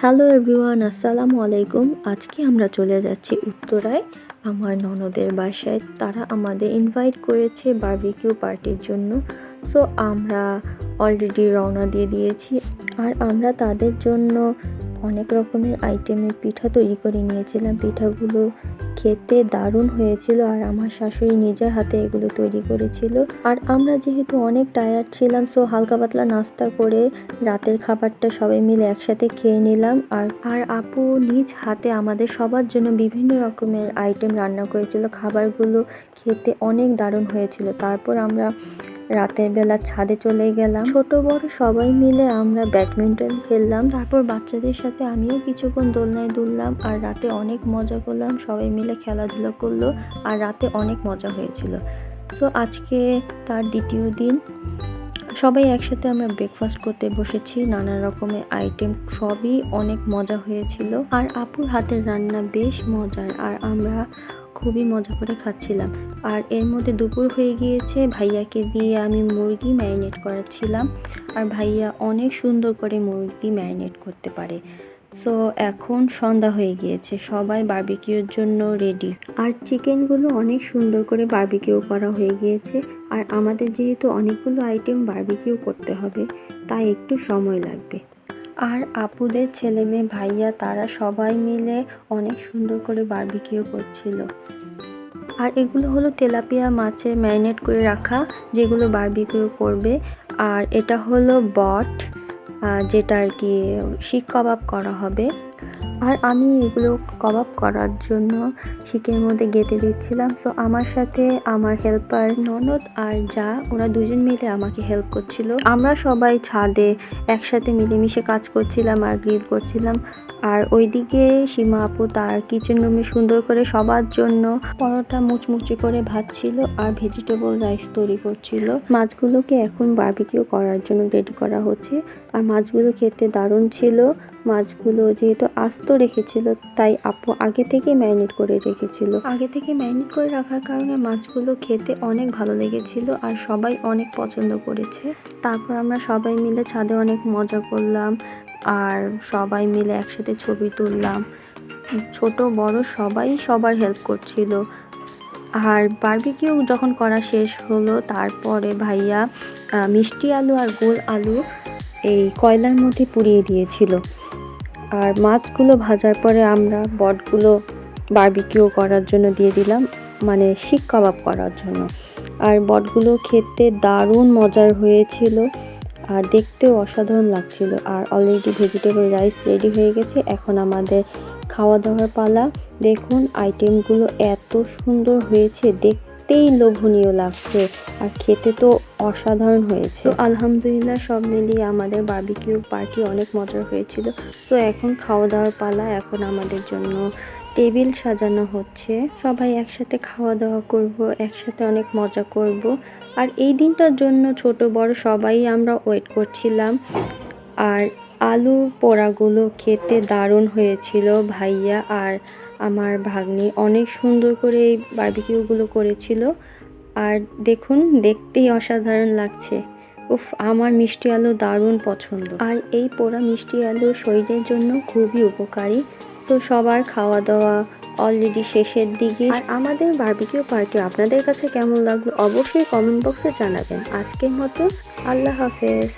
Hello everyone আসসালামু আলাইকুম। আজকে আমরা চলে যাচ্ছি উত্তরায়। আমার ননদের বাসায়। তারা আমাদের ইনভাইট করেছে বার্বিকিউ পার্টির জন্য। সো আমরা অলরেডি রওনা দিয়ে দিয়েছি। আর আমরা তাদের জন্য অনেক রকমের আইটেমের পিঠা তৈরি করে নিয়েছিলাম। পিঠাগুলো খেতে দারুণ হয়েছিল আর আমার শাশুড়ি নিজের হাতে এগুলো তৈরি করেছিল। আর আমরা যেহেতু অনেক টায়ার্ড ছিলাম সো হালকা পাতলা নাস্তা করে রাতের খাবারটা সবাই মিলে একসাথে খেয়ে নিলাম। আর আর আপু নিজ হাতে আমাদের সবার জন্য বিভিন্ন রকমের আইটেম রান্না করেছিল। খাবারগুলো খেতে অনেক দারুণ হয়েছিল। তারপর আমরা রাতের বেলা ছাদে চলে গেলাম। ছোট, বড় সবাই মিলে আমরা ব্যাডমিন্টন খেললাম। তারপর বাচ্চাদের সাথে আমিও কিছুক্ষণ দোলনায় দুললাম আর রাতে অনেক মজা করলাম। সবাই মিলে খেলাধুলা করল আর রাতে অনেক মজা হয়েছিল। সো আজকে তার দ্বিতীয় দিন। সবাই একসাথে আমরা ব্রেকফাস্ট করতে বসেছি। নানা রকমের আইটেম সবই অনেক মজা হয়েছিল। আর আপুর হাতের রান্না বেশ মজার। আর আমরা খুবই মজা করে খাচ্ছিলাম। আর এর মধ্যে দুপুর হয়ে গিয়েছে, ভাইয়াকে দিয়ে আমি মুরগি ম্যারিনেট করাচ্ছিলাম। আর ভাইয়া অনেক সুন্দর করে মুরগি ম্যারিনেট করতে পারে। সো, এখন সন্ধ্যা হয়ে গিয়েছে, সবাই বারবিকিউর জন্য রেডি। আর চিকেনগুলো অনেক সুন্দর করে বারবিকিউ করা হয়ে গিয়েছে। আর আমাদের যেহেতু অনেকগুলো আইটেম বারবিকিউ করতে হবে, তাই একটু সময় লাগবে। আর আপুদের ছেলে মেয়ে ভাইয়া তারা সবাই মিলে অনেক সুন্দর করে বার্বিকিও করছিল। আর এগুলো হলো তেলাপিয়া মাছের ম্যারিনেট করে রাখা, যেগুলো বার্বিকিও করবে। আর এটা হলো বট যেটা আর কি শিক কাবাব করা হবে। আর আমি এগুলো কাবাব করার জন্য শিকের মধ্যে গেঁথে দিচ্ছিলাম। সো আমার সাথে আমার হেল্পার ননদ আর যা, ওরা দুজন মিলে আমাকে হেল্প করছিল। আমরা সবাই ছাদে একসাথে মিলেমিশে কাজ করছিলাম আর গ্রিল করছিলাম। আর ওইদিকে সীমা আপু তার কিচেন রুমে সুন্দর করে সবার জন্য পরোটা মুচমুচে করে ভাজছিল আর ভেজিটেবল রাইস তৈরি করছিল। মাছগুলোকে এখন বারবিকিউ করার জন্য রেডি করা হচ্ছে। আর মাছগুলো খেতে দারুণ ছিল। মাছগুলো যেহেতু আস্ত রেখেছিল, তাই আপু আগে থেকে ম্যারিনেট করে রেখেছিল। আগে থেকে ম্যারিনেট করে রাখার কারণে মাছগুলো খেতে অনেক ভালো লেগেছিল আর সবাই অনেক পছন্দ করেছে। তারপর আমরা সবাই মিলে ছাদে অনেক মজা করলাম আর সবাই মিলে একসাথে ছবি তুললাম। ছোট, বড় সবাই সবার হেল্প করছিল। আর বারবিকিউ যখন করা শেষ হলো, তারপরে ভাইয়া মিষ্টি আলু আর গোল আলু এই কয়লার মধ্যে পুড়িয়ে দিয়েছিল। আর মাছগুলো ভাজার পরে আমরা বটগুলো বারবিকিউ করার জন্য দিয়ে দিলাম মানে শিক কাবাব করার জন্য। আর বটগুলো খেতে দারুণ মজার হয়েছিল আর দেখতেও অসাধারণ লাগছিল। আর অলরেডি ভেজিটেবল রাইস রেডি হয়ে গেছে, এখন আমাদের খাওয়া দাওয়ার পালা। দেখুন আইটেমগুলো এত সুন্দর হয়েছে দেখতেই লোভনীয় লাগছে আর খেতে তো অসাধারণ হয়েছে। তো আলহামদুলিল্লাহ সব মিলিয়ে আমাদের বারবিকিউ পার্টি অনেক মজার হয়েছিল। সো এখন খাওয়া দাওয়ার পালা এখন আমাদের জন্য টেবিল সাজানো হচ্ছে। সবাই একসাথে খাওয়া দাওয়া করব, একসাথে অনেক মজা করব। আর এই দিনটার জন্য ছোট বড় সবাই আমরা ওয়েট করছিলাম। আর আলু পোড়াগুলো খেতে দারুণ হয়েছিল ভাইয়া আর আমার ভাগ্নি অনেক সুন্দর করে এই বার্বিকিউগুলো করেছিল। আর দেখুন, দেখতেই অসাধারণ লাগছে। উফ, আমার মিষ্টি আলু দারুণ পছন্দ। আর এই পোড়া মিষ্টি আলু শরীরের জন্য খুবই উপকারী। তো সবার খাওয়া দাওয়া অলরেডি শেষের দিকে। আর আমাদের বার্বিকিউ পার্টি আপনাদের কাছে কেমন লাগল অবশ্যই কমেন্ট বক্সে জানাবেন। আজকের মতো আল্লাহ হাফেজ।